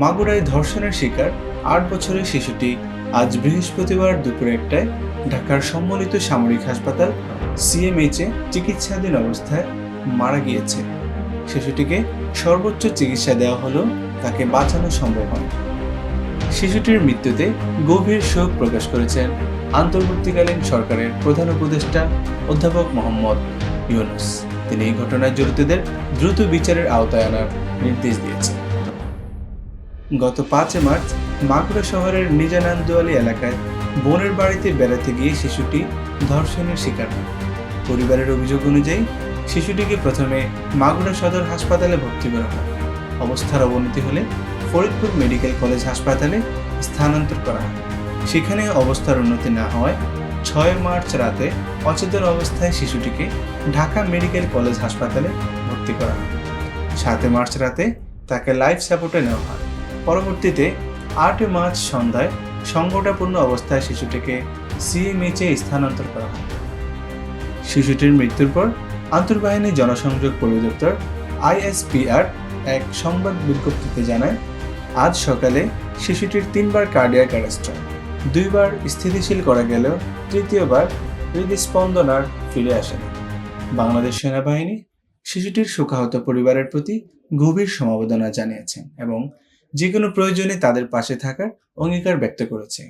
মাগুরায় ধর্ষণের শিকার আট বছরের শিশুটি আজ বৃহস্পতিবার দুপুর একটায় ঢাকার সম্মিলিত সামরিক হাসপাতাল সিএমএইচে চিকিৎসাধীন অবস্থায় মারা গিয়েছে। শিশুটিকে সর্বোচ্চ চিকিৎসা দেওয়া হলেও তাকে বাঁচানো সম্ভব হয়। শিশুটির মৃত্যুতে গভীর শোক প্রকাশ করেছেন আন্তর্বর্তীকালীন সরকারের প্রধান উপদেষ্টা অধ্যাপক মোহাম্মদ ইউনুস। তিনি এই ঘটনায় জড়িতদের দ্রুত বিচারের আওতায় আনার নির্দেশ দিয়েছেন। গত পাঁচে মার্চ মাগুরা শহরের নিজানান্দুয়ালি এলাকায় বোনের বাড়িতে বেড়াতে গিয়ে শিশুটি ধর্ষণের শিকার হয়। পরিবারের অভিযোগ অনুযায়ী, শিশুটিকে প্রথমে মাগুরা সদর হাসপাতালে ভর্তি করা হয়। অবস্থার অবনতি হলে ফরিদপুর মেডিকেল কলেজ হাসপাতালে স্থানান্তর করা হয়। সেখানে অবস্থার উন্নতি না হওয়ায় ছয় মার্চ রাতে অচেতন অবস্থায় শিশুটিকে ঢাকা মেডিকেল কলেজ হাসপাতালে ভর্তি করা হয়। সাতই মার্চ রাতে তাকে লাইফ সাপোর্টে নেওয়া হয়। পরবর্তীতে আটই মার্চ সন্ধ্যায় সংকটাপূর্ণ অবস্থায় শিশুটিকে সিএমএইচে স্থানান্তর করা হয়। শিশুটির মৃত্যুর পর আন্তর্বাহিনী জনসংযোগ পরিদপ্তর আইএসপিআর এক সংবাদ বিজ্ঞপ্তিতে জানায়, আজ সকালে শিশুটির তিনবার কার্ডিয়াক অ্যারেস্ট দুইবার স্থিতিশীল করা গেলেও তৃতীয়বার হৃদস্পন্দন আর ফিরে আসেনি বাংলাদেশ সেনাবাহিনী শিশুটির শোকাহত পরিবারের প্রতি গভীর সমবেদনা জানিয়েছেন এবং যে কোনো প্রয়োজনে তাদের পাশে থাকার অঙ্গীকার ব্যক্ত করেছে।